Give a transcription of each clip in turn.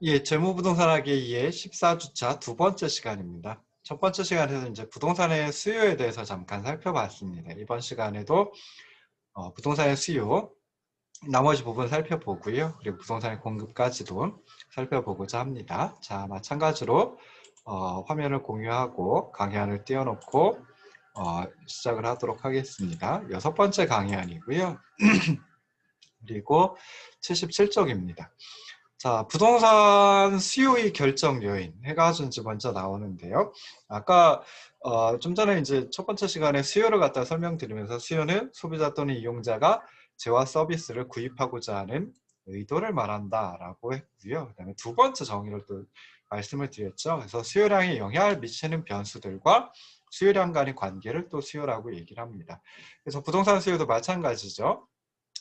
예, 재무부동산학의 2의 14주차 두 번째 시간입니다. 첫 번째 시간에서 이제 부동산의 수요에 대해서 잠깐 살펴봤습니다. 이번 시간에도 어, 부동산의 수요, 나머지 부분 살펴보고요. 그리고 부동산의 공급까지도 살펴보고자 합니다. 자, 마찬가지로 어, 화면을 공유하고 강의안을 띄워놓고 어, 시작을 하도록 하겠습니다. 여섯 번째 강의안이고요. 그리고 77쪽입니다. 자, 부동산 수요의 결정 요인 해가지고 이제 먼저 나오는데요. 아까 어, 좀 전에 이제 첫 번째 시간에 수요를 갖다 설명드리면서 수요는 소비자 또는 이용자가 재화 서비스를 구입하고자 하는 의도를 말한다라고 했고요. 그다음에 두 번째 정의를 또 말씀을 드렸죠. 그래서 수요량에 영향을 미치는 변수들과 수요량 간의 관계를 또 수요라고 얘기를 합니다. 그래서 부동산 수요도 마찬가지죠.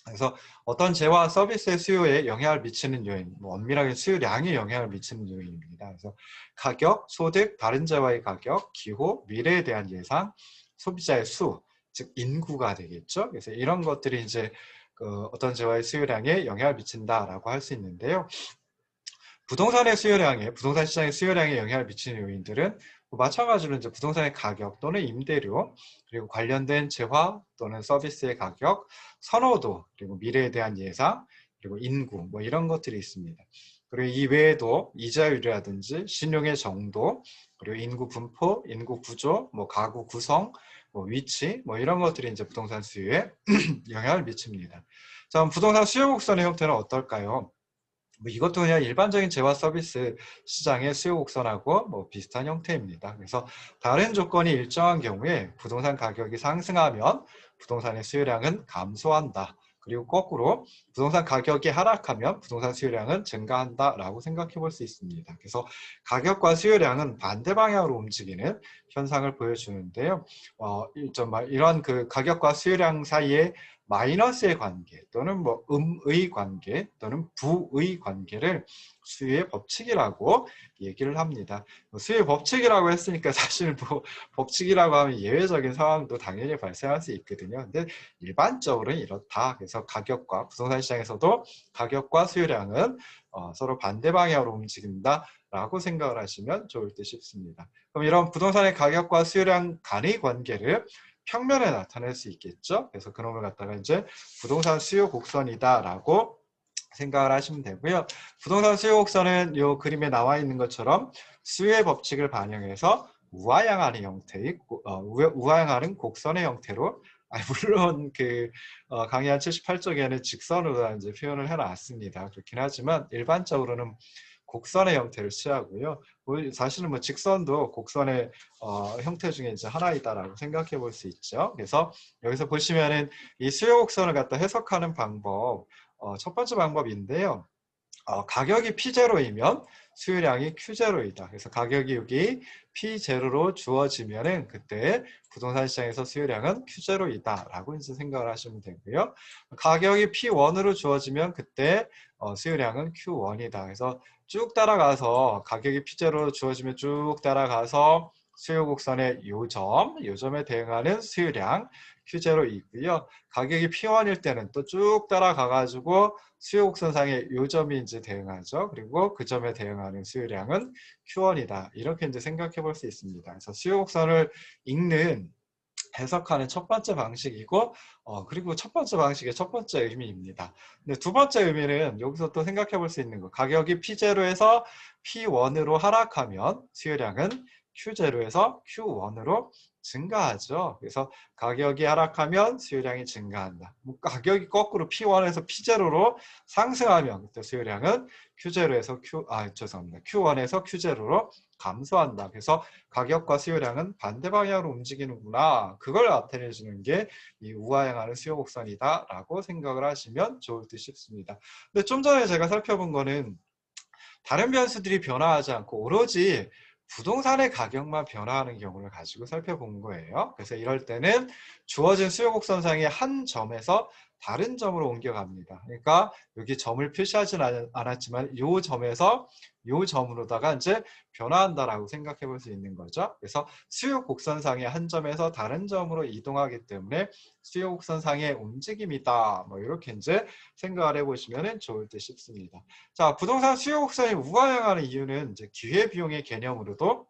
그래서 어떤 재화 서비스의 수요에 영향을 미치는 요인, 뭐 엄밀하게 수요량에 영향을 미치는 요인입니다. 그래서 가격, 소득, 다른 재화의 가격, 기호, 미래에 대한 예상, 소비자의 수, 즉 인구가 되겠죠. 그래서 이런 것들이 이제 그 어떤 재화의 수요량에 영향을 미친다라고 할 수 있는데요. 부동산의 수요량에 부동산 시장의 수요량에 영향을 미치는 요인들은 뭐 마찬가지로 이제 부동산의 가격 또는 임대료 그리고 관련된 재화 또는 서비스의 가격, 선호도 그리고 미래에 대한 예상 그리고 인구 뭐 이런 것들이 있습니다. 그리고 이 외에도 이자율이라든지 신용의 정도 그리고 인구 분포, 인구 구조, 뭐 가구 구성, 뭐 위치 뭐 이런 것들이 이제 부동산 수요에 영향을 미칩니다. 자, 부동산 수요 곡선의 형태는 어떨까요? 뭐 이것도 그냥 일반적인 재화 서비스 시장의 수요 곡선하고 뭐 비슷한 형태입니다. 그래서 다른 조건이 일정한 경우에 부동산 가격이 상승하면 부동산의 수요량은 감소한다. 그리고 거꾸로 부동산 가격이 하락하면 부동산 수요량은 증가한다라고 생각해 볼 수 있습니다. 그래서 가격과 수요량은 반대 방향으로 움직이는 현상을 보여주는데요. 어, 이런 그 가격과 수요량 사이에 마이너스의 관계 또는 뭐 음의 관계 또는 부의 관계를 수요의 법칙이라고 얘기를 합니다. 뭐 수요의 법칙이라고 했으니까 사실 뭐 법칙이라고 하면 예외적인 상황도 당연히 발생할 수 있거든요. 근데 일반적으로는 이렇다. 그래서 가격과 부동산 시장에서도 가격과 수요량은 어, 서로 반대 방향으로 움직인다. 라고 생각을 하시면 좋을 듯 싶습니다. 그럼 이런 부동산의 가격과 수요량 간의 관계를 평면에 나타낼 수 있겠죠. 그래서 그놈을 갖다가 이제 부동산 수요 곡선이다라고 생각을 하시면 되고요. 부동산 수요 곡선은 이 그림에 나와 있는 것처럼 수요의 법칙을 반영해서 우하향하는 형태의 어, 우하향하는 곡선의 형태로 아, 물론 그 어, 강의 한 78쪽에는 직선으로 이제 표현을 해놨습니다. 그렇긴 하지만 일반적으로는 곡선의 형태를 취하고요. 뭐 사실은 뭐 직선도 곡선의 어, 형태 중에 이제 하나이다라고 생각해 볼 수 있죠. 그래서 여기서 보시면은 이 수요 곡선을 갖다 해석하는 방법 어, 첫 번째 방법인데요. 어, 가격이 P0이면 수요량이 Q0이다. 그래서 가격이 여기 P0로 주어지면은 그때 부동산 시장에서 수요량은 Q0이다 라고 이제 생각을 하시면 되고요. 가격이 P1으로 주어지면 그때 어, 수요량은 Q1이다. 그래서 쭉 따라가서 가격이 P0로 주어지면 쭉 따라가서 수요 곡선의 요점, 요점에 대응하는 수요량 Q0 있고요. 가격이 P1일 때는 또 쭉 따라가가지고 수요 곡선상의 이제 대응하죠. 그리고 그 점에 대응하는 수요량은 Q1이다. 이렇게 이제 생각해 볼 수 있습니다. 그래서 수요 곡선을 읽는 해석하는 첫 번째 방식이고 어, 그리고 첫 번째 방식의 첫 번째 의미입니다. 근데 두 번째 의미는 여기서 또 생각해 볼 수 있는 거 가격이 P0에서 P1으로 하락하면 수요량은 Q0에서 Q1으로 증가하죠. 그래서 가격이 하락하면 수요량이 증가한다. 뭐 가격이 거꾸로 P1에서 P0로 상승하면 그때 수요량은 Q0에서 Q, 아, 죄송합니다. Q1에서 Q0로 감소한다. 그래서 가격과 수요량은 반대 방향으로 움직이는구나. 그걸 나타내 주는 게 이 우하향하는 수요 곡선이다라고 생각을 하시면 좋을 듯 싶습니다. 근데 좀 전에 제가 살펴본 거는 다른 변수들이 변화하지 않고 오로지 부동산의 가격만 변화하는 경우를 가지고 살펴본 거예요. 그래서 이럴 때는 주어진 수요 곡선상의 한 점에서 다른 점으로 옮겨갑니다. 그러니까 여기 점을 표시하지는 않았지만 이 점에서 이 점으로다가 이제 변화한다라고 생각해 볼 수 있는 거죠. 그래서 수요 곡선상의 한 점에서 다른 점으로 이동하기 때문에 수요 곡선상의 움직임이다. 뭐 이렇게 이제 생각을 해 보시면 좋을 듯 싶습니다. 자, 부동산 수요 곡선이 우하향하는 이유는 이제 기회 비용의 개념으로도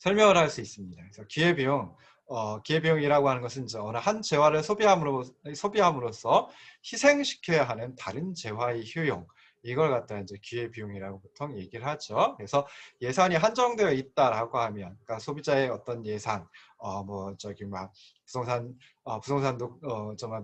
설명을 할 수 있습니다. 그래서 기회 비용 어, 기회비용이라고 하는 것은 이제 어느 한 재화를 소비함으로, 소비함으로써 희생시켜야 하는 다른 재화의 효용 이걸 갖다 이제 기회 비용이라고 보통 얘기를 하죠. 그래서 예산이 한정되어 있다라고 하면, 그러니까 소비자의 어떤 예산, 어 뭐 저기 막 부동산 어, 부동산도 어, 정말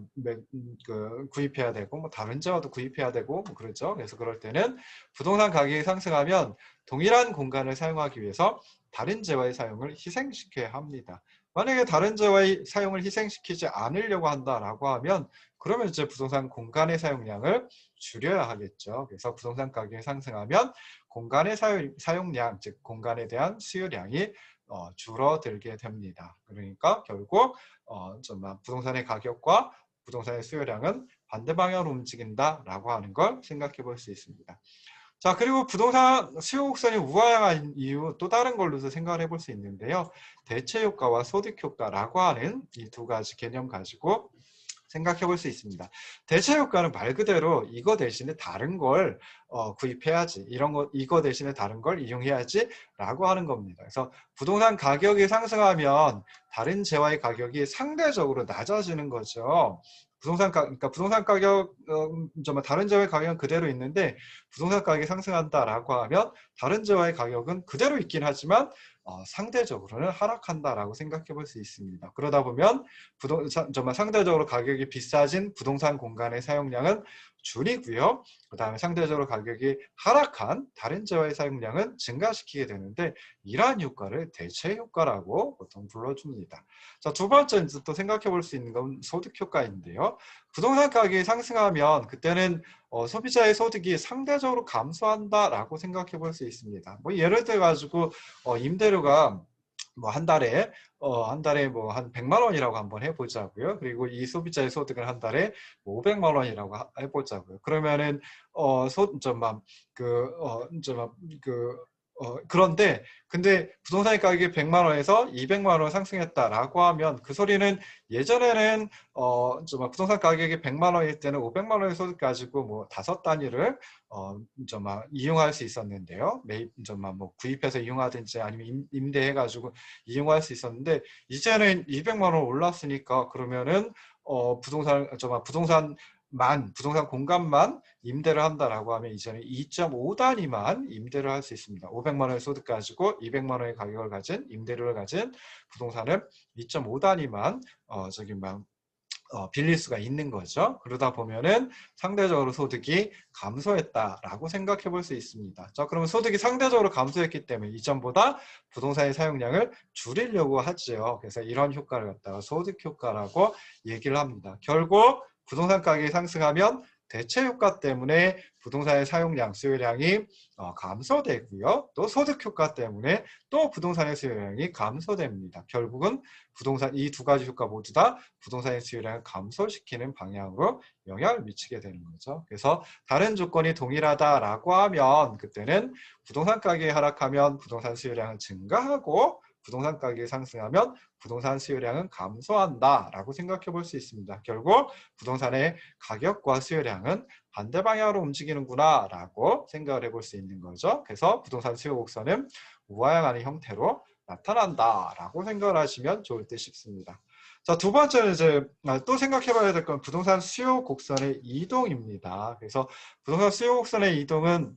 그 구입해야 되고 뭐 다른 재화도 구입해야 되고 뭐 그렇죠. 그래서 그럴 때는 부동산 가격이 상승하면 동일한 공간을 사용하기 위해서 다른 재화의 사용을 희생시켜야 합니다. 만약에 다른 재화의 사용을 희생시키지 않으려고 한다라고 하면 그러면 이제 부동산 공간의 사용량을 줄여야 하겠죠. 그래서 부동산 가격이 상승하면 공간의 사용, 량즉 공간에 대한 수요량이 어, 줄어들게 됩니다. 그러니까 결국 어, 정말 부동산의 가격과 부동산의 수요량은 반대 방향으로 움직인다라고 하는 걸 생각해 볼 수 있습니다. 자 그리고 부동산 수요 곡선이 우하향한 이유 또 다른 걸로도 생각을 해볼 수 있는데요. 대체 효과와 소득 효과라고 하는 이 두 가지 개념 가지고 생각해 볼 수 있습니다. 대체 효과는 말 그대로 이거 대신에 다른 걸 어, 구입해야지 이런 거 이거 대신에 다른 걸 이용해야지 라고 하는 겁니다. 그래서 부동산 가격이 상승하면 다른 재화의 가격이 상대적으로 낮아지는 거죠. 부동산 가, 그러니까 부동산 가격 어, 다른 재화의 가격은 그대로 있는데 부동산 가격이 상승한다라고 하면 다른 재화의 가격은 그대로 있긴 하지만 어, 상대적으로는 하락한다라고 생각해 볼 수 있습니다. 그러다 보면 부동산 정말 상대적으로 가격이 비싸진 부동산 공간의 사용량은 줄이고요. 그 다음에 상대적으로 가격이 하락한 다른 재화의 사용량은 증가시키게 되는데 이러한 효과를 대체 효과라고 보통 불러줍니다. 자, 두 번째 또 생각해 볼 수 있는 건 소득 효과인데요. 부동산 가격이 상승하면 그때는 어, 소비자의 소득이 상대적으로 감소한다라고 생각해 볼 수 있습니다. 뭐 예를 들어 가지고 어, 임대료가 뭐 한 달에 어, 한 달에 뭐 한 100만 원이라고 한번 해 보자고요. 그리고 이 소비자의 소득을 한 달에 뭐 500만 원이라고 해 보자고요. 그러면은 어, 소, 좀막 그, 어, 그 어, 그런데 근데 부동산 가격이 100만 원에서 200만 원 상승했다라고 하면 그 소리는 예전에는 어, 좀 부동산 가격이 100만 원일 때는 500만 원의 소득 가지고 뭐 다섯 단위를 어, 좀 이용할 수 있었는데요. 매입 좀뭐 구입해서 이용하든지 아니면 임, 대해 가지고 이용할 수 있었는데 이제는 200만 원 올랐으니까 그러면은 어, 부동산 좀 부동산 만 부동산 공간만 임대를 한다라고 하면 이제는 2.5단위만 임대를 할 수 있습니다. 500만 원의 소득 가지고 200만 원의 가격을 가진 임대료를 가진 부동산을 2.5단위만 어 저기 막 어, 빌릴 수가 있는 거죠. 그러다 보면은 상대적으로 소득이 감소했다라고 생각해 볼 수 있습니다. 자, 그러면 소득이 상대적으로 감소했기 때문에 이전보다 부동산의 사용량을 줄이려고 하죠. 그래서 이런 효과를 갖다가 소득 효과라고 얘기를 합니다. 결국 부동산 가격이 상승하면 대체 효과 때문에 부동산의 사용량, 수요량이 어, 감소되고요. 또 소득 효과 때문에 또 부동산의 수요량이 감소됩니다. 결국은 부동산 이 두 가지 효과 모두 다 부동산의 수요량을 감소시키는 방향으로 영향을 미치게 되는 거죠. 그래서 다른 조건이 동일하다라고 하면 그때는 부동산 가격이 하락하면 부동산 수요량은 증가하고 부동산 가격이 상승하면 부동산 수요량은 감소한다라고 생각해 볼 수 있습니다. 결국 부동산의 가격과 수요량은 반대 방향으로 움직이는구나 라고 생각을 해볼 수 있는 거죠. 그래서 부동산 수요 곡선은 우하향하는 형태로 나타난다라고 생각을 하시면 좋을 듯 싶습니다. 자, 두 번째는 이제 또 생각해 봐야 될 건 부동산 수요 곡선의 이동입니다. 그래서 부동산 수요 곡선의 이동은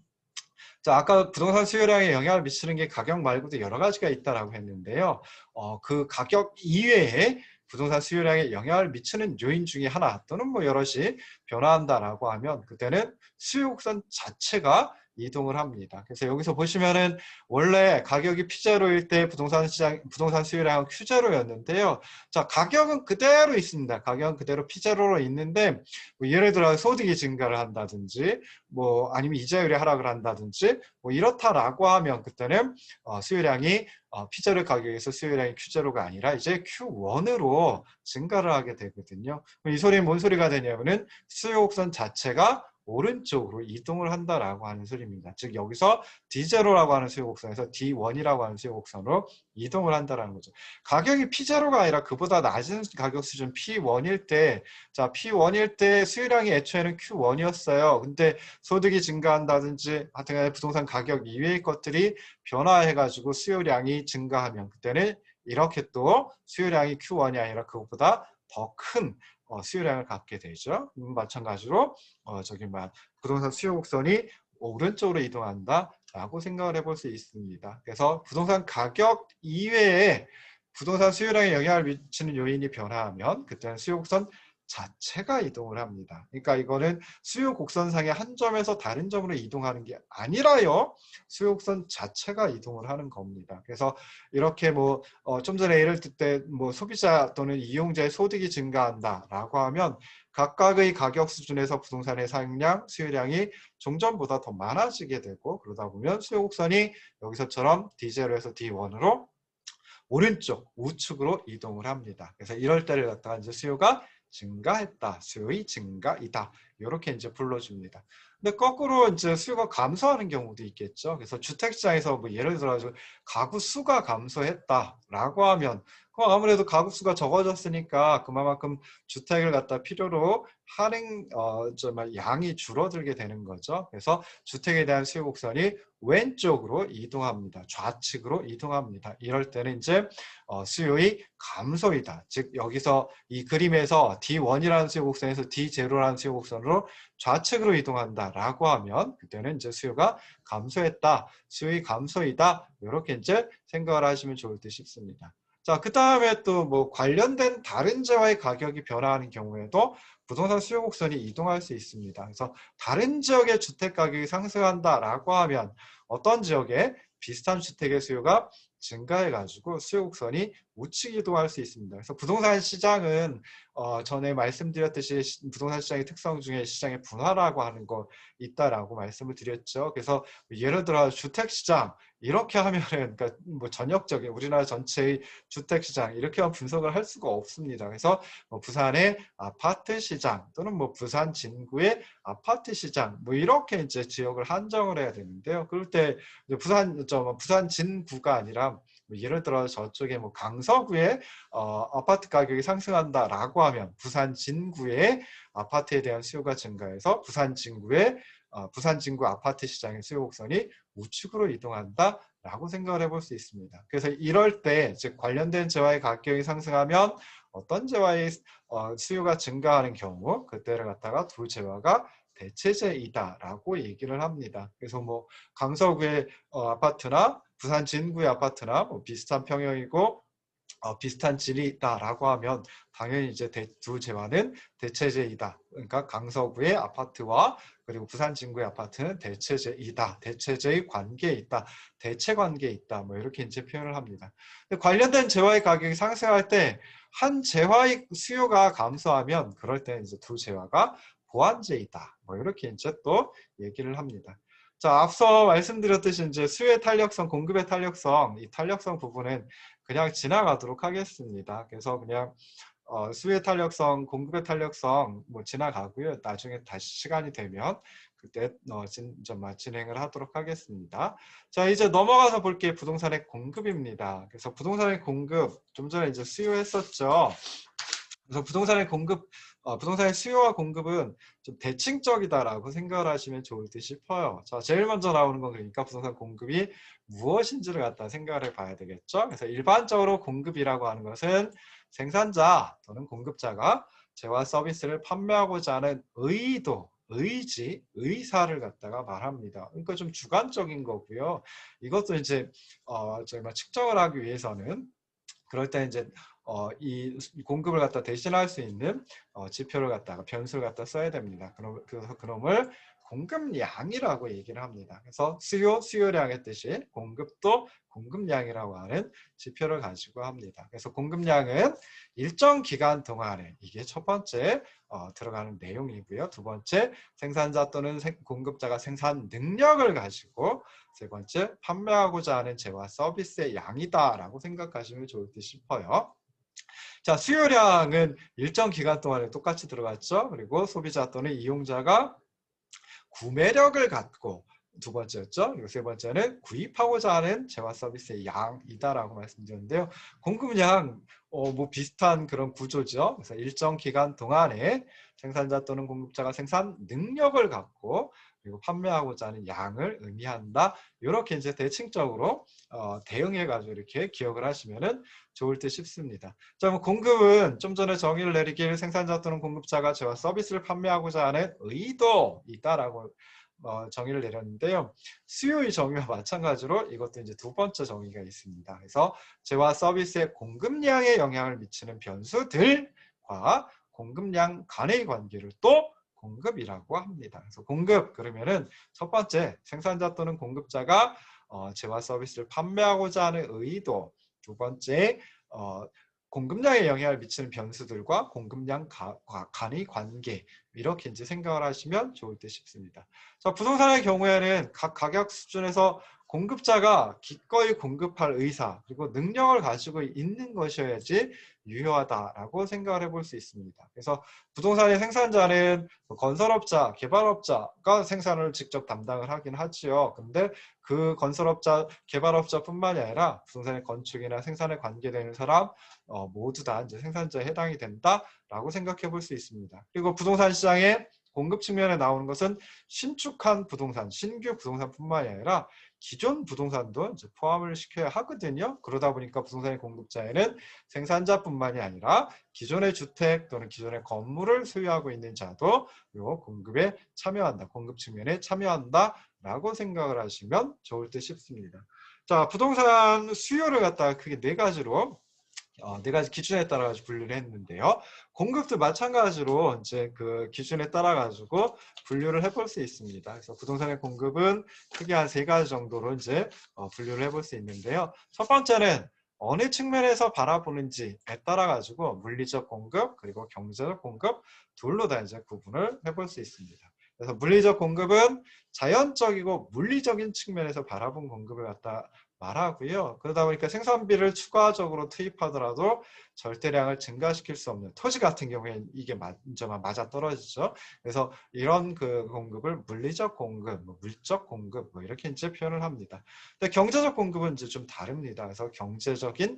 자, 아까 부동산 수요량에 영향을 미치는 게 가격 말고도 여러 가지가 있다라고 했는데요. 어, 그 가격 이외에 부동산 수요량에 영향을 미치는 요인 중에 하나 또는 뭐 여럿이 변화한다라고 하면 그때는 수요 곡선 자체가 이동을 합니다. 그래서 여기서 보시면은 원래 가격이 P제로일 때 부동산 시장, 부동산 수요량은 Q제로였는데요. 자, 가격은 그대로 있습니다. 가격은 그대로 P제로로 있는데 뭐 예를 들어 소득이 증가를 한다든지 뭐 아니면 이자율이 하락을 한다든지 뭐 이렇다라고 하면 그때는 어, 수요량이 어, P제로 가격에서 수요량이 Q제로가 아니라 이제 Q1으로 증가를 하게 되거든요. 이 소리는 뭔 소리가 되냐면은 수요 곡선 자체가 오른쪽으로 이동을 한다라고 하는 소리입니다. 즉 여기서 D0라고 하는 수요곡선에서 D1이라고 하는 수요곡선으로 이동을 한다라는 거죠. 가격이 P0가 아니라 그보다 낮은 가격 수준 P1일 때, 자 P1일 때 수요량이 애초에는 Q1이었어요. 근데 소득이 증가한다든지 하여튼 부동산 가격 이외의 것들이 변화해가지고 수요량이 증가하면 그때는 이렇게 또 수요량이 Q1이 아니라 그것보다 더큰 어, 수요량을 갖게 되죠. 음, 마찬가지로 어, 저기 막 부동산 수요 곡선이 오른쪽으로 이동한다라고 생각을 해볼 수 있습니다. 그래서 부동산 가격 이외에 부동산 수요량에 영향을 미치는 요인이 변화하면 그때는 수요 곡선 자체가 이동을 합니다. 그러니까 이거는 수요 곡선상의 한 점에서 다른 점으로 이동하는 게 아니라요. 수요 곡선 자체가 이동을 하는 겁니다. 그래서 이렇게 뭐좀 전에 예를 들 때 뭐 소비자 또는 이용자의 소득이 증가한다라고 하면 각각의 가격 수준에서 부동산의 사용량, 수요량이 종전보다 더 많아지게 되고 그러다 보면 수요 곡선이 여기서처럼 D0에서 D1으로 오른쪽 우측으로 이동을 합니다. 그래서 이럴 때를 갖다가 이제 수요가 증가했다. 수요의 증가이다. 이렇게 이제 불러줍니다. 근데 거꾸로 이제 수요가 감소하는 경우도 있겠죠. 그래서 주택시장에서 뭐 예를 들어서 가구 수가 감소했다라고 하면 그럼 아무래도 가구 수가 적어졌으니까 그만큼 주택을 갖다 필요로 하는 어, 정말 양이 줄어들게 되는 거죠. 그래서 주택에 대한 수요 곡선이 왼쪽으로 이동합니다. 좌측으로 이동합니다. 이럴 때는 이제 어, 수요의 감소이다. 즉 여기서 이 그림에서 D1이라는 수요 곡선에서 D0라는 수요 곡선으로 좌측으로 이동한다라고 하면 그때는 이제 수요가 감소했다. 수요의 감소이다. 이렇게 이제 생각을 하시면 좋을 듯 싶습니다. 자, 그 다음에 또 뭐 관련된 다른 재화의 가격이 변화하는 경우에도 부동산 수요 곡선이 이동할 수 있습니다. 그래서 다른 지역의 주택 가격이 상승한다라고 하면 어떤 지역에 비슷한 주택의 수요가 증가해가지고 수요 곡선이 우측 이동할 수 있습니다. 그래서 부동산 시장은 어, 전에 말씀드렸듯이 부동산 시장의 특성 중에 시장의 분화라고 하는 거 있다라고 말씀을 드렸죠. 그래서 예를 들어 주택 시장 이렇게 하면은 그러니까 뭐 전역적인 우리나라 전체의 주택 시장 이렇게만 분석을 할 수가 없습니다. 그래서 뭐 부산의 아파트 시장 또는 뭐 부산 진구의 아파트 시장 뭐 이렇게 이제 지역을 한정을 해야 되는데요. 그럴 때 부산 저뭐 부산 진구가 아니라 뭐 예를 들어 저쪽에 뭐 강서구에 어, 아파트 가격이 상승한다라고 하면 부산 진구의 아파트에 대한 수요가 증가해서 부산 진구의 어, 부산 진구 아파트 시장의 수요 곡선이 우측으로 이동한다. 라고 생각을 해볼 수 있습니다. 그래서 이럴 때, 즉 관련된 재화의 가격이 상승하면 어떤 재화의 어, 수요가 증가하는 경우 그때를 갖다가 두 재화가 대체제이다라고 얘기를 합니다. 그래서 뭐 강서구의 어, 아파트나 부산 진구의 아파트나 뭐 비슷한 평형이고 어, 비슷한 질이 있다라고 하면 당연히 이제 대, 두 재화는 대체제이다. 그러니까 강서구의 아파트와 그리고 부산 진구의 아파트는 대체제이다. 대체제의 관계에 있다. 대체 관계에 있다. 뭐 이렇게 이제 표현을 합니다. 관련된 재화의 가격이 상승할 때 한 재화의 수요가 감소하면 그럴 때는 이제 두 재화가 보완제이다. 뭐 이렇게 이제 또 얘기를 합니다. 자, 앞서 말씀드렸듯이 이제 수요의 탄력성, 공급의 탄력성, 이 탄력성 부분은 그냥 지나가도록 하겠습니다. 그래서 그냥 어, 수요의 탄력성, 공급의 탄력성 뭐 지나가고요. 나중에 다시 시간이 되면 그때 어, 진, 좀 진행을 하도록 하겠습니다. 자, 이제 넘어가서 볼게 부동산의 공급입니다. 그래서 부동산의 공급, 좀 전에 이제 수요했었죠. 그래서 부동산의 공급 어, 부동산의 수요와 공급은 좀 대칭적이다라고 생각을 하시면 좋을 듯 싶어요. 자, 제일 먼저 나오는 건 그러니까 부동산 공급이 무엇인지를 갖다 생각을 해봐야 되겠죠. 그래서 일반적으로 공급이라고 하는 것은 생산자 또는 공급자가 재화 서비스를 판매하고자 하는 의도, 의지, 의사를 갖다가 말합니다. 그러니까 좀 주관적인 거고요. 이것도 이제 어, 저희가 측정을 하기 위해서는 그럴 때 이제 어, 이 공급을 갖다 대신할 수 있는 어, 지표를 갖다가 변수를 갖다 써야 됩니다. 그럼 그래서 그놈을 공급량이라고 얘기를 합니다. 그래서 수요, 수요량의 뜻이 공급도 공급량이라고 하는 지표를 가지고 합니다. 그래서 공급량은 일정 기간 동안에 이게 첫 번째 어, 들어가는 내용이고요. 두 번째 생산자 또는 생, 공급자가 생산 능력을 가지고 세 번째 판매하고자 하는 재화 서비스의 양이다라고 생각하시면 좋을 듯 싶어요. 자, 수요량은 일정 기간 동안에 똑같이 들어갔죠. 그리고 소비자 또는 이용자가 구매력을 갖고 두 번째였죠. 그리고 세 번째는 구입하고자 하는 재화 서비스의 양이다라고 말씀드렸는데요. 공급량 어, 뭐 비슷한 그런 구조죠. 그래서 일정 기간 동안에 생산자 또는 공급자가 생산 능력을 갖고 그리고 판매하고자 하는 양을 의미한다. 이렇게 이제 대칭적으로 어, 대응해가지고 이렇게 기억을 하시면은 좋을 듯 싶습니다. 자, 뭐 공급은 좀 전에 정의를 내리길 생산자 또는 공급자가 저와 서비스를 판매하고자 하는 의도이다라고 어, 정의를 내렸는데요. 수요의 정의와 마찬가지로 이것도 이제 두 번째 정의가 있습니다. 그래서 재화 서비스의 공급량에 영향을 미치는 변수들과 공급량 간의 관계를 또 공급이라고 합니다. 그래서 공급 그러면은 첫 번째 생산자 또는 공급자가 어, 재화 서비스를 판매하고자 하는 의도, 두 번째 어, 공급량에 영향을 미치는 변수들과 공급량 가, 간의 관계 이렇게 이제 생각을 하시면 좋을 듯 싶습니다. 자, 부동산의 경우에는 각 가격 수준에서 공급자가 기꺼이 공급할 의사 그리고 능력을 가지고 있는 것이어야지 유효하다라고 생각을 해볼 수 있습니다. 그래서 부동산의 생산자는 뭐 건설업자, 개발업자가 생산을 직접 담당을 하긴 하지요. 근데 그 건설업자, 개발업자뿐만이 아니라 부동산의 건축이나 생산에 관계되는 사람 어, 모두 다 이제 생산자에 해당이 된다라고 생각해 볼 수 있습니다. 그리고 부동산 시장에 공급 측면에 나오는 것은 신축한 부동산, 신규 부동산뿐만이 아니라 기존 부동산도 이제 포함을 시켜야 하거든요. 그러다 보니까 부동산의 공급자에는 생산자뿐만이 아니라 기존의 주택 또는 기존의 건물을 소유하고 있는 자도 요 공급에 참여한다. 공급 측면에 참여한다라고 생각을 하시면 좋을 듯 싶습니다. 자, 부동산 수요를 갖다가 크게 네 가지로 어, 네 가지 기준에 따라 가지고 분류를 했는데요. 공급도 마찬가지로 이제 그 기준에 따라 가지고 분류를 해볼 수 있습니다. 그래서 부동산의 공급은 크게 한 세 가지 정도로 이제 어, 분류를 해볼 수 있는데요. 첫 번째는 어느 측면에서 바라보는지에 따라 가지고 물리적 공급 그리고 경제적 공급 둘로 다 이제 구분을 해볼 수 있습니다. 그래서 물리적 공급은 자연적이고 물리적인 측면에서 바라본 공급을 갖다 말하고요. 그러다 보니까 생산비를 추가적으로 투입하더라도 절대량을 증가시킬 수 없는 토지 같은 경우에는 이게 먼저만 맞아 떨어지죠. 그래서 이런 그 공급을 물리적 공급, 뭐 물적 공급 뭐 이렇게 이제 표현을 합니다. 근데 경제적 공급은 이제 좀 다릅니다. 그래서 경제적인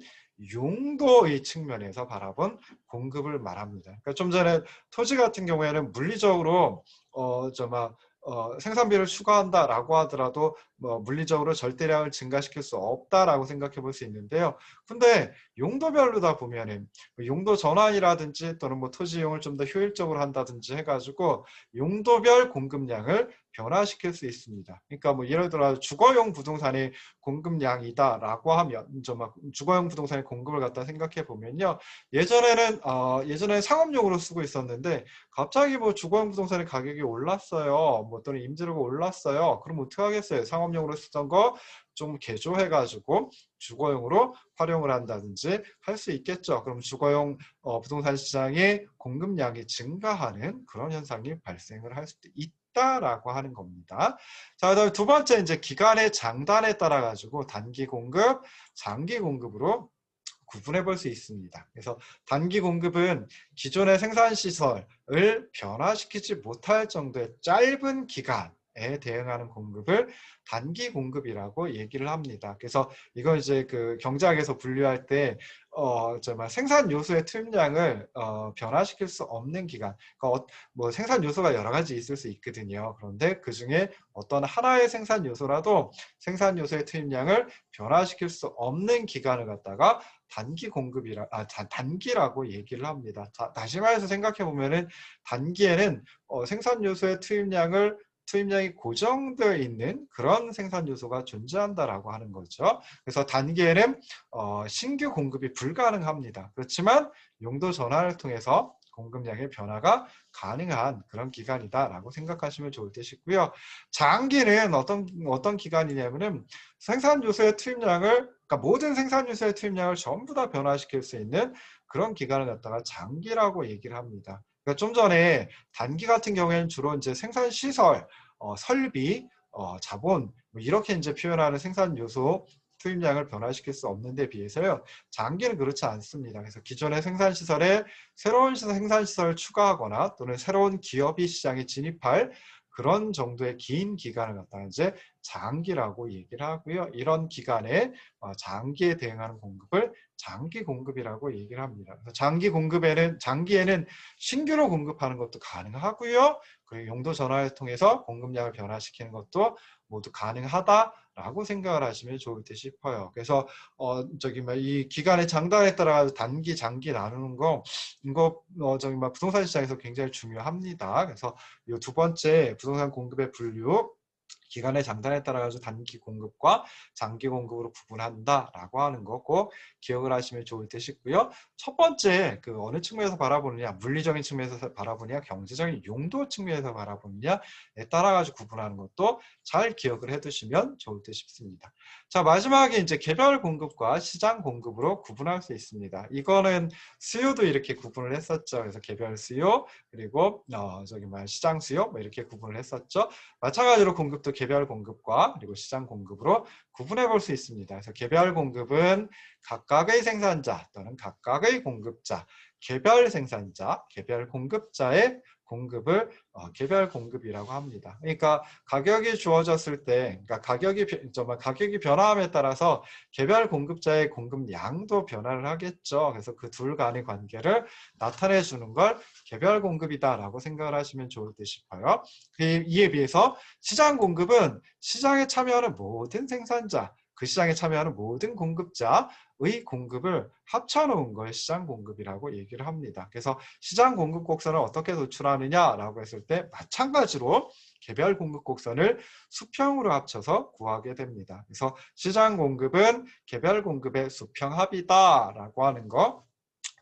용도의 측면에서 바라본 공급을 말합니다. 그러니까 좀 전에 토지 같은 경우에는 물리적으로 어저막 어, 생산비를 추가한다라고 하더라도 뭐 물리적으로 절대량을 증가시킬 수 없다라고 생각해 볼 수 있는데요. 근데 용도별로 다 보면은 뭐 용도 전환이라든지 또는 뭐 토지 이용을 좀 더 효율적으로 한다든지 해가지고 용도별 공급량을 변화시킬 수 있습니다. 그러니까 뭐 예를 들어 주거용 부동산의 공급량이다라고 하면 좀 주거용 부동산의 공급을 갖다 생각해 보면요. 예전에는 어, 예전에 상업용으로 쓰고 있었는데 갑자기 뭐 주거용 부동산의 가격이 올랐어요. 뭐 또는 임대료가 올랐어요. 그럼 어떻게 하겠어요? 상업 용으로 쓰던 거 좀 개조해가지고 주거용으로 활용을 한다든지 할 수 있겠죠. 그럼 주거용 어, 부동산 시장의 공급량이 증가하는 그런 현상이 발생을 할 수도 있다 라고 하는 겁니다. 자, 그다음에 두 번째 이제 기간의 장단에 따라 가지고 단기 공급, 장기 공급으로 구분해 볼 수 있습니다. 그래서 단기 공급은 기존의 생산 시설을 변화시키지 못할 정도의 짧은 기간 에 대응하는 공급을 단기 공급이라고 얘기를 합니다. 그래서 이건 이제 그 경제학에서 분류할 때 어, 정말 생산 요소의 투입량을 어, 변화시킬 수 없는 기간. 그러니까 어, 뭐 생산 요소가 여러 가지 있을 수 있거든요. 그런데 그 중에 어떤 하나의 생산 요소라도 생산 요소의 투입량을 변화시킬 수 없는 기간을 갖다가 단기 공급이라 아 단기라고 얘기를 합니다. 다, 시 말해서 생각해 보면은 단기에는 어, 생산 요소의 투입량을 투입량이 고정되어 있는 그런 생산 요소가 존재한다라고 하는 거죠. 그래서 단기에는 어, 신규 공급이 불가능합니다. 그렇지만 용도 전환을 통해서 공급량의 변화가 가능한 그런 기간이다라고 생각하시면 좋을 듯이고요. 장기는 어떤 어떤 기간이냐면은 생산 요소의 투입량을 그러니까 모든 생산 요소의 투입량을 전부 다 변화시킬 수 있는 그런 기간을 갖다가 장기라고 얘기를 합니다. 그러니까 좀 전에 단기 같은 경우에는 주로 이제 생산 시설, 어, 설비, 어, 자본 뭐 이렇게 이제 표현하는 생산 요소 투입량을 변화시킬 수 없는 데 비해서요. 장기는 그렇지 않습니다. 그래서 기존의 생산시설에 새로운 생산시설을 추가하거나 또는 새로운 기업이 시장에 진입할 그런 정도의 긴 기간을 갖다가 이제 장기라고 얘기를 하고요. 이런 기간에 어, 장기에 대응하는 공급을 장기 공급이라고 얘기를 합니다. 그래서 장기 공급에는 장기에는 신규로 공급하는 것도 가능하고요. 그리고 용도 전환을 통해서 공급량을 변화시키는 것도 모두 가능하다 라고 생각을 하시면 좋을 듯 싶어요. 그래서 어 저기 뭐이 기간의 장단에 따라 단기, 장기 나누는 거 이거 어 저기 뭐 부동산 시장에서 굉장히 중요합니다. 그래서 이 두 번째 부동산 공급의 분류 기간의 장단에 따라 가지고 단기 공급과 장기 공급으로 구분한다라고 하는 거고 기억을 하시면 좋을 듯이고요. 첫 번째 그 어느 측면에서 바라보느냐, 물리적인 측면에서 바라보느냐, 경제적인 용도 측면에서 바라보느냐에 따라 가지고 구분하는 것도 잘 기억을 해두시면 좋을 듯 싶습니다. 자 마지막에 이제 개별 공급과 시장 공급으로 구분할 수 있습니다. 이거는 수요도 이렇게 구분을 했었죠. 그래서 개별 수요 그리고 어 저기 뭐 시장 수요 뭐 이렇게 구분을 했었죠. 마찬가지로 공급도 개별 공급과 그리고 시장 공급으로 구분해 볼 수 있습니다. 그래서 개별 공급은 각각의 생산자 또는 각각의 공급자, 개별 생산자, 개별 공급자의 공급을 어, 개별 공급이라고 합니다. 그러니까 가격이 주어졌을 때, 그러니까 가격이 정말 가격이 변화함에 따라서 개별 공급자의 공급량도 변화를 하겠죠. 그래서 그 둘 간의 관계를 나타내 주는 걸 개별 공급이다라고 생각을 하시면 좋을 듯 싶어요. 그 이에 비해서 시장 공급은 시장에 참여하는 모든 생산자, 그 시장에 참여하는 모든 공급자의 공급을 합쳐놓은 걸 시장 공급이라고 얘기를 합니다. 그래서 시장 공급 곡선을 어떻게 도출하느냐라고 했을 때 마찬가지로 개별 공급 곡선을 수평으로 합쳐서 구하게 됩니다. 그래서 시장 공급은 개별 공급의 수평합이다라고 하는 거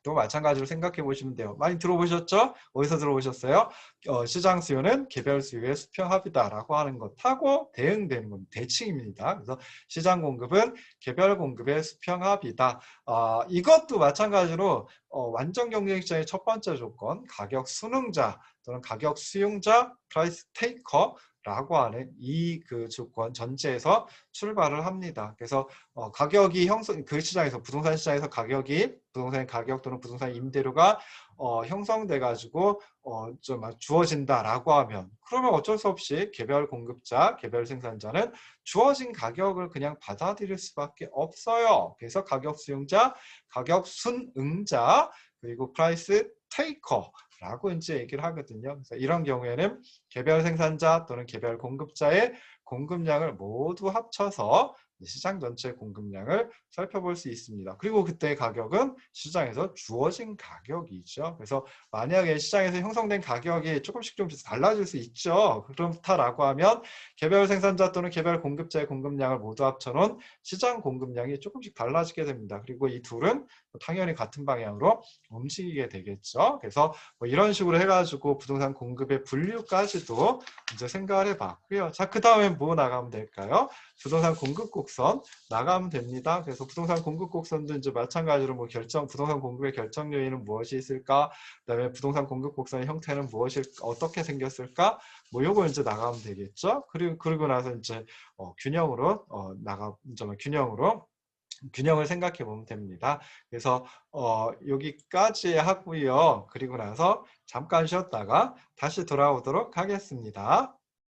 또 마찬가지로 생각해 보시면 돼요. 많이 들어보셨죠? 어디서 들어보셨어요? 어, 시장 수요는 개별 수요의 수평합이다라고 하는 것하고 대응되는 건 대칭입니다. 그래서 시장 공급은 개별 공급의 수평합이다. 어, 이것도 마찬가지로 어, 완전 경쟁 시장의 첫 번째 조건 가격 순응자 또는 가격 수용자 프라이스 테이커 라고 하는 이 그 조건 전체에서 출발을 합니다. 그래서 어, 가격이 형성 그 시장에서 부동산 시장에서 가격이 부동산 가격 또는 부동산 임대료가 어, 형성돼 가지고 어, 좀 주어진다라고 하면 그러면 어쩔 수 없이 개별 공급자, 개별 생산자는 주어진 가격을 그냥 받아들일 수밖에 없어요. 그래서 가격 수용자, 가격 순응자 그리고 프라이스 테이커 라고 이제 얘기를 하거든요. 그래서 이런 경우에는 개별 생산자 또는 개별 공급자의 공급량을 모두 합쳐서 시장 전체 공급량을 살펴볼 수 있습니다. 그리고 그때 가격은 시장에서 주어진 가격이죠. 그래서 만약에 시장에서 형성된 가격이 조금씩 조금씩 달라질 수 있죠. 그렇다라고 하면 개별 생산자 또는 개별 공급자의 공급량을 모두 합쳐놓은 시장 공급량이 조금씩 달라지게 됩니다. 그리고 이 둘은 당연히 같은 방향으로 움직이게 되겠죠. 그래서 뭐 이런 식으로 해가지고 부동산 공급의 분류까지도 이제 생각을 해봤고요. 자, 그 다음에 뭐 나가면 될까요? 부동산 공급 곡선 나가면 됩니다. 그래서 부동산 공급 곡선도 이제 마찬가지로 뭐 결정, 부동산 공급의 결정 요인은 무엇이 있을까? 그다음에 부동산 공급 곡선의 형태는 무엇일, 어떻게 생겼을까? 뭐 요거 이제 나가면 되겠죠. 그리고 그리고 나서 이제 어, 균형으로 어, 나가, 뭐 균형으로 균형을 생각해 보면 됩니다. 그래서 어, 여기까지 하고요. 그리고 나서 잠깐 쉬었다가 다시 돌아오도록 하겠습니다.